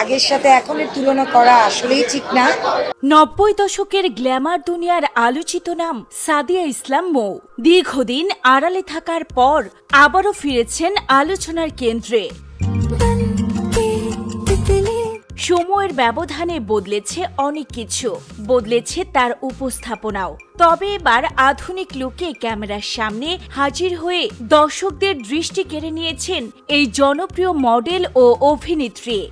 আগের সাথে এখনের তুলনা করা আসলেই ঠিক না। নব্বই দশকের গ্ল্যামার দুনিয়ার আলোচিত নাম সাদিয়া ইসলাম মৌ। দীর্ঘদিন আড়ালে থাকার পর আবারও ফিরেছেন আলোচনার কেন্দ্রে। সময়ের ব্যবধানে বদলেছে অনেক কিছু, বদলেছে তার উপস্থাপনাও। তবে এবার আধুনিক লোকে ক্যামেরার সামনে হাজির হয়ে দর্শকদের দৃষ্টি কেড়ে নিয়েছেন এই জনপ্রিয় মডেল ও অভিনেত্রী।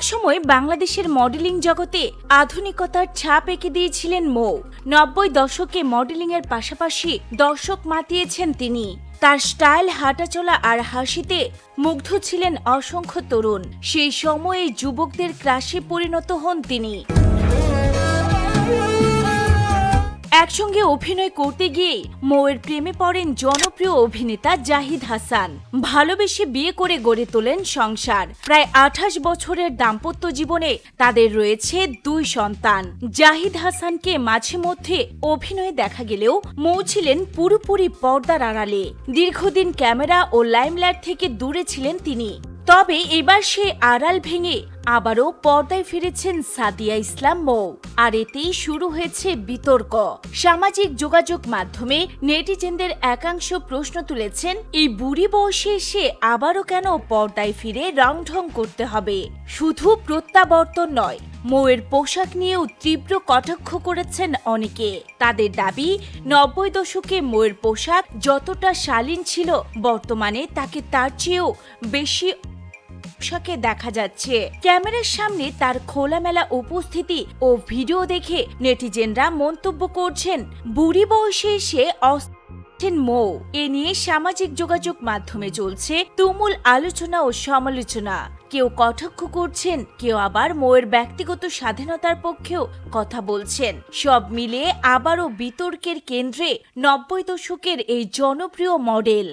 একসময় বাংলাদেশের মডেলিং জগতে আধুনিকতার ছাপ এঁকে দিয়েছিলেন মৌ। নব্বই দশকে মডেলিংয়ের পাশাপাশি দর্শক মাতিয়েছেন তিনি। তার স্টাইল হাঁটাচলা আর হাসিতে মুগ্ধ ছিলেন অসংখ্য তরুণ। সেই সময়ে যুবকদের ক্রাশে পরিণত হন তিনি। একসঙ্গে অভিনয় করতে গিয়ে মৌয়ের প্রেমে পড়েন জনপ্রিয় অভিনেতা জাহিদ হাসান। ভালোবেসে বিয়ে করে গড়ে তোলেন সংসার। প্রায় আঠাশ বছরের দাম্পত্য জীবনে তাদের রয়েছে দুই সন্তান। জাহিদ হাসানকে মাঝে মধ্যে অভিনয়ে দেখা গেলেও মৌ ছিলেন পুরোপুরি পর্দার আড়ালে। দীর্ঘদিন ক্যামেরা ও লাইমলাইট থেকে দূরে ছিলেন তিনি। তবে এবার সে আড়াল ভেঙে আবারও পর্দায় ফিরেছেন সাদিয়া ইসলাম মৌ। আর এতেই শুরু হয়েছে বিতর্ক। সামাজিক যোগাযোগ মাধ্যমে নেটিজেনদের একাংশ প্রশ্ন তুলেছেন, এই বুড়ি বয়সে এসে আবারও কেন পর্দায় ফিরে রংঢং করতে হবে? শুধু প্রত্যাবর্তন নয়, মৌয়ের পোশাক নিয়েও তীব্র কটাক্ষ করেছেন অনেকে। তাদের দাবি, নব্বই দশকে মৌয়ের পোশাক যতটা শালীন ছিল, বর্তমানে তাকে তার চেয়েও বেশি পোশাকে দেখা যাচ্ছে। ক্যামেরার সামনে তার খোলামেলা উপস্থিতি ও ভিডিও দেখে নেটিজেনরা মন্তব্য করছেন, বুড়ি বয়সে এসে মৌ। এ নিয়ে সামাজিক যোগাযোগ মাধ্যমে চলছে তুমুল আলোচনা ও সমালোচনা। কেউ কটাক্ষ করছেন, কেউ আবার মৌয়ের ব্যক্তিগত স্বাধীনতার পক্ষেও কথা বলছেন। সব মিলিয়ে আবারও বিতর্কের কেন্দ্রে নব্বই দশকের এই জনপ্রিয় মডেল।